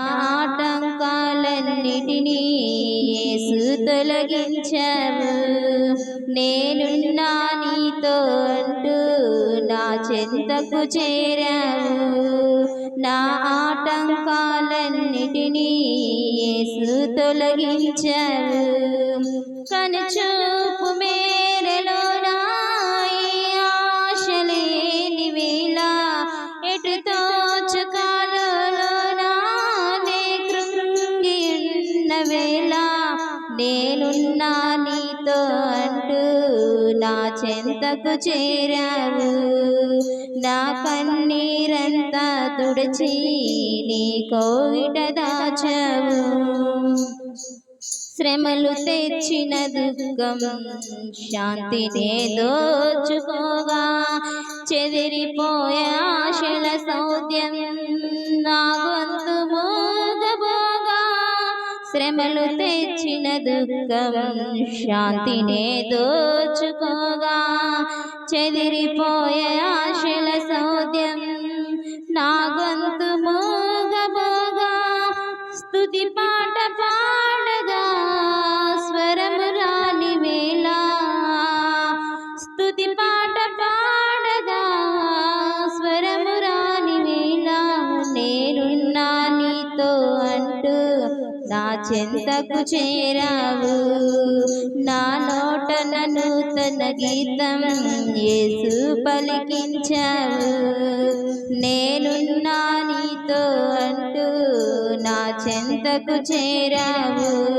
ఆటంకాలన్నిటినీ యేసు తొలగించావు. నేనున్నా నీతో అంటూ నా చెంతకు చేరావు. నా ఆటంకాలన్నిటినీ యేసు తొలగించావు. కనుచూ నీతో అంటూ నా చెంతకు చేరావు. నా కన్నీరంతా తుడిచి నీ కోవిట దాచావు. శ్రమలు తెచ్చిన దుఃఖం శాంతినే దోచుకోగా చెదిరిపోయే ఆశల సౌద్యం నా గొంతు శ్రమలు తెచ్చిన దుఃఖం శాంతినే దోచుకోగా. చెదిరిపోయే ఆశల సౌద్యం నా గొంతు చెంతకు చేరావు. నా నోటన నూతన గీతం యేసు పలికించావు. నేనున్నా నీతో అంటూ నా చెంతకు చేరావు.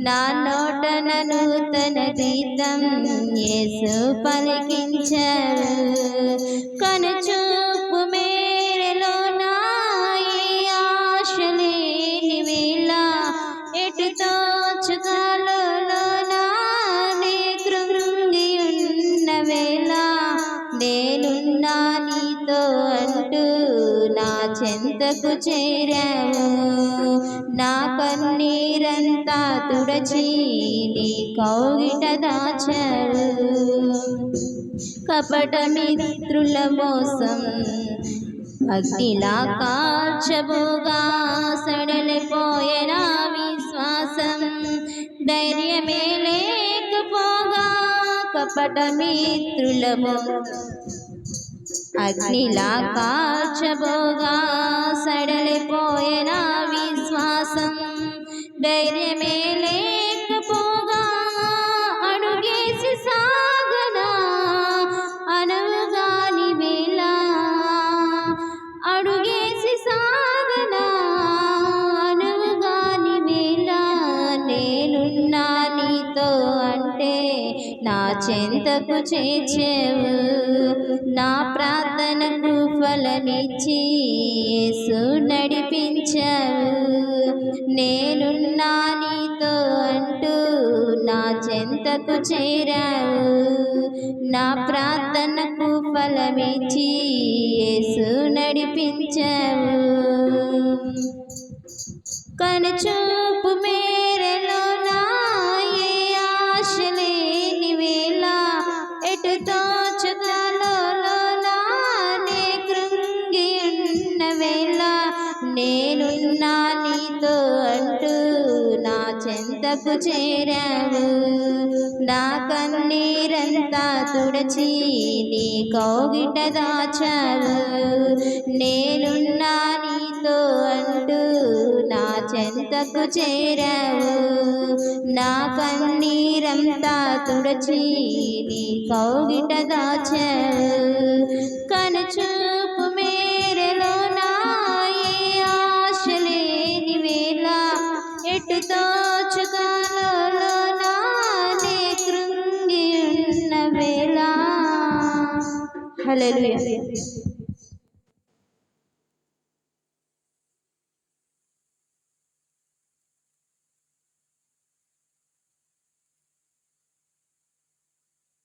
నా నోటన నూతన గీతం యేసు పలికించావు. కనుచూ నేనున్నా నీతో అంటూ నా చెంతకు చేరావు. నా కన్నీరంతా తుడచి నీ కౌగిట దాచావు. కపట మిత్రుల మోసం భక్తిలా కాల్చబోగా సడలిపోయేనా విశ్వాసం ధైర్యమే లేకపోగా కపట మిత్రుల మోసం అగ్నిలా కాల్చబోగా సడలిపోయేనా విశ్వాసం? ధైర్యమే చెంతకు చేర్చేవు నా ప్రార్థనకు ఫలమిచ్చి యేసు నడిపించావు. నేనున్నా నీతో అంటూ నా చెంతకు చేరావు. నా ప్రార్థనకు ఫలమిచ్చి యేసు నడిపించావు. కనుచూపు మే చెంతకు చేరావు. నా కన్నీరంతా తుడచి నీ కోగిట దాచావు. నేనున్నా నీతో అంటూ నా చెంతకు చేరావు. నా కన్నీరంతా తుడచి నీ కోగిట దాచావు. కనుచూపు Aleluya.